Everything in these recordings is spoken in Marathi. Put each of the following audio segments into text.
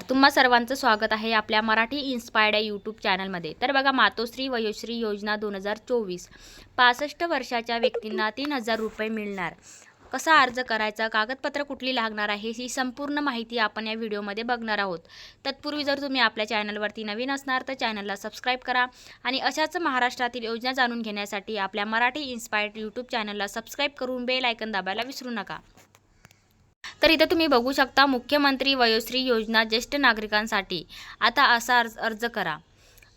तुम्हा सर्वांचं स्वागत आहे आपल्या मराठी इन्स्पायर्ड या यूट्यूब चॅनलमध्ये तर बघा मातोश्री वयोश्री योजना दोन हजार चोवीस. पासष्ट वर्षाच्या व्यक्तींना तीन हजार रुपये मिळणार. कसा अर्ज करायचा कागदपत्र कुठली लागणार आहे ही संपूर्ण माहिती आपण या व्हिडिओमध्ये बघणार आहोत. तत्पूर्वी जर तुम्ही आपल्या चॅनलवरती नवीन असणार तर चॅनलला सबस्क्राईब करा आणि अशाच महाराष्ट्रातील योजना जाणून घेण्यासाठी आपल्या मराठी इन्स्पायर्ड यूट्यूब चॅनलला सबस्क्राईब करून बेल आयकन दाबायला विसरू नका. तर इथं तुम्ही बघू शकता मुख्यमंत्री वयोश्री योजना ज्येष्ठ नागरिकांसाठी. आता असा अर्ज अर्ज करा.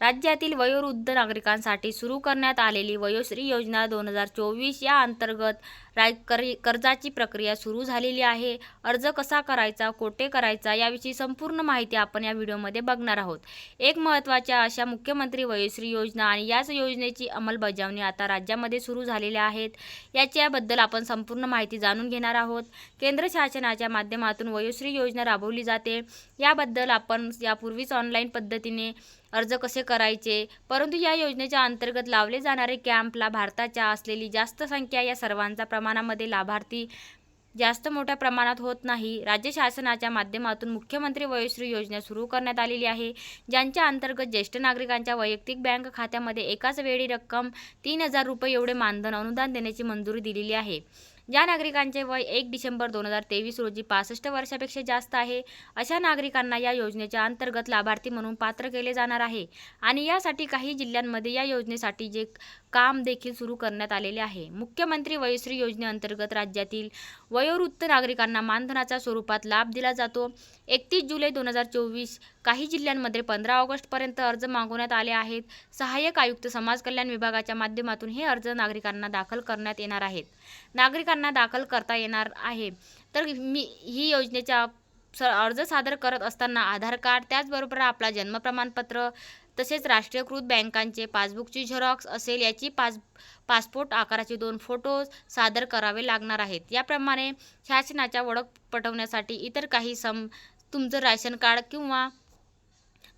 राज्यातील वयोवृद्ध नागरिकांसाठी सुरू करण्यात आलेली वयोश्री योजना दोन हजार चोवीस या अंतर्गत राय कर कर्जाची प्रक्रिया सुरू झालेली आहे. अर्ज कसा करायचा कोठे करायचा याविषयी संपूर्ण माहिती आपण या व्हिडिओमध्ये बघणार आहोत. एक महत्त्वाच्या अशा मुख्यमंत्री वयोश्री योजना आणि याच योजनेची अंमलबजावणी आता राज्यामध्ये सुरू झालेल्या आहेत. याच्याबद्दल आपण संपूर्ण माहिती जाणून घेणार आहोत. केंद्र शासनाच्या माध्यमातून वयोश्री योजना राबवली जाते. याबद्दल आपण यापूर्वीच ऑनलाईन पद्धतीने अर्ज कसे करायचे? परंतु या योजनेच्या अंतर्गत लावले जाणारे कॅम्पला भारताच्या असलेली जास्त संख्या या सर्वांचा प्रमाण प्रमाणामध्ये लाभार्थी जास्त मोठ्या प्रमाणात होत नाही. राज्य शासनाच्या माध्यमातून मुख्यमंत्री वयोश्री योजना सुरू करण्यात आलेली आहे ज्यांच्या अंतर्गत ज्येष्ठ नागरिकांच्या वैयक्तिक बँक खात्यामध्ये एकाच वेळी रक्कम तीन हजार रुपये एवढे मानधन अनुदान देण्याची मंजुरी दिलेली आहे. ज्या नागरिकांचे वय एक डिसेंबर दोन हजार तेवीस रोजी पासष्ट वर्षापेक्षा जास्त आहे अशा नागरिकांना या योजनेच्या अंतर्गत लाभार्थी म्हणून पात्र केले जाणार आहे. आणि यासाठी काही जिल्ह्यांमध्ये या योजनेसाठी जे काम देखील सुरू करण्यात आलेले आहे. मुख्यमंत्री वयोश्री योजनेअंतर्गत राज्यातील वयोवृत्त नागरिकांना मानधनाच्या स्वरूपात लाभ दिला जातो. एकतीस जुलै दोन हजार चोवीस काही जिल्ह्यांमध्ये पंधरा ऑगस्टपर्यंत अर्ज मागवण्यात आले आहेत. सहाय्यक आयुक्त समाज कल्याण विभागाच्या माध्यमातून हे अर्ज नागरिकांना दाखल करण्यात येणार आहेत. नागरिकांना दाखल करता येणार आहे. तर मी ही योजनेच्या स अर्ज सादर करत असताना आधार कार्ड त्याचबरोबर आपला जन्म प्रमाणपत्र तसेच राष्ट्रीयकृत बँकांचे पासबुकची झेरॉक्स असेल याची पास पासपोर्ट आकाराचे दोन फोटो सादर करावे लागणार आहेत. याप्रमाणे शासनाच्या ओळख पटवण्यासाठी इतर काही सम तुमचं राशन कार्ड किंवा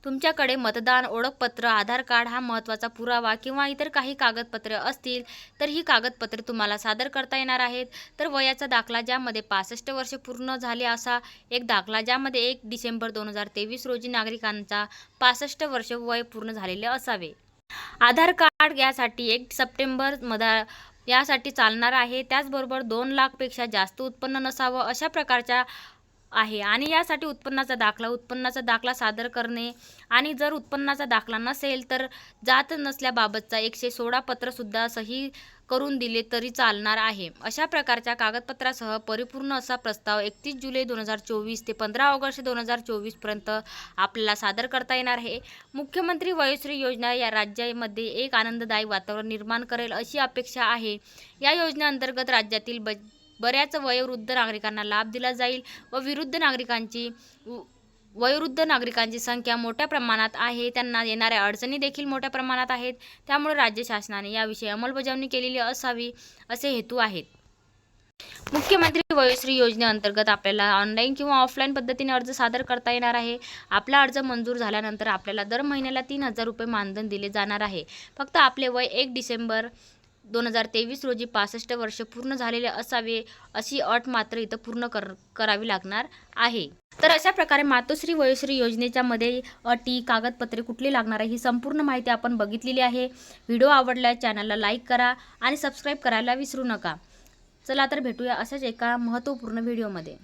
तुमच्याकडे मतदान ओळखपत्र आधार कार्ड हा महत्त्वाचा पुरावा किंवा इतर काही कागदपत्रे असतील तर ही कागदपत्रे तुम्हाला सादर करता येणार आहेत. तर वयाचा दाखला ज्यामध्ये पासष्ट वर्षे पूर्ण झाले असा एक दाखला ज्यामध्ये एक डिसेंबर दोन हजार तेवीस रोजी नागरिकांचा पासष्ट वर्ष वय पूर्ण झालेले असावे. आधार कार्ड यासाठी एक सप्टेंबर मधा यासाठी चालणार आहे. त्याचबरोबर दोन लाखपेक्षा जास्त उत्पन्न नसावं अशा प्रकारच्या आहे. आणि यासाठी उत्पन्नाचा दाखला उत्पन्नाचा दाखला सादर करणे आणि जर उत्पन्नाचा दाखला नसेल तर जात नसल्याबाबतचा एकशे सोळा पत्रसुद्धा सही करून दिले तरी चालणार आहे. अशा प्रकारच्या कागदपत्रासह परिपूर्ण असा प्रस्ताव एकतीस जुलै दोन हजार चोवीस ते पंधरा ऑगस्ट दोन हजार चोवीसपर्यंत आपल्याला सादर करता येणार आहे. मुख्यमंत्री वयोश्री योजना या राज्यामध्ये एक आनंददायी वातावरण निर्माण करेल अशी अपेक्षा आहे. या योजनेअंतर्गत राज्यातील ब बऱ्याच वयोवृद्ध नागरिकांना लाभ दिला जाईल व विरुद्ध नागरिकांची वयोवृद्ध नागरिकांची संख्या मोठ्या प्रमाणात आहे. त्यांना येणाऱ्या अडचणी देखील मोठ्या प्रमाणात आहेत. त्यामुळे राज्य शासनाने याविषयी अंमलबजावणी केलेली असावी असे हेतू आहेत. मुख्यमंत्री वयोश्री योजनेअंतर्गत आपल्याला ऑनलाईन किंवा ऑफलाईन पद्धतीने अर्ज सादर करता येणार आहे. आपला अर्ज मंजूर झाल्यानंतर आपल्याला दर महिन्याला तीन हजार रुपये मानधन दिले जाणार आहे. फक्त आपले वय एक डिसेंबर दोन हजार तेवीस रोजी पासष्ट वर्ष पूर्ण झालेले असावे अशी अट मात्र इथं पूर्ण कर करावी लागणार आहे. तर अशा प्रकारे मातोश्री वयोश्री योजनेच्या मध्ये अटी कागदपत्रे कुठली लागणार आहे ही संपूर्ण माहिती आपण बघितलेली आहे. व्हिडिओ आवडला चॅनलला लाईक करा आणि सबस्क्राईब करायला विसरू नका. चला तर भेटूया अशाच एका महत्त्वपूर्ण व्हिडिओमध्ये.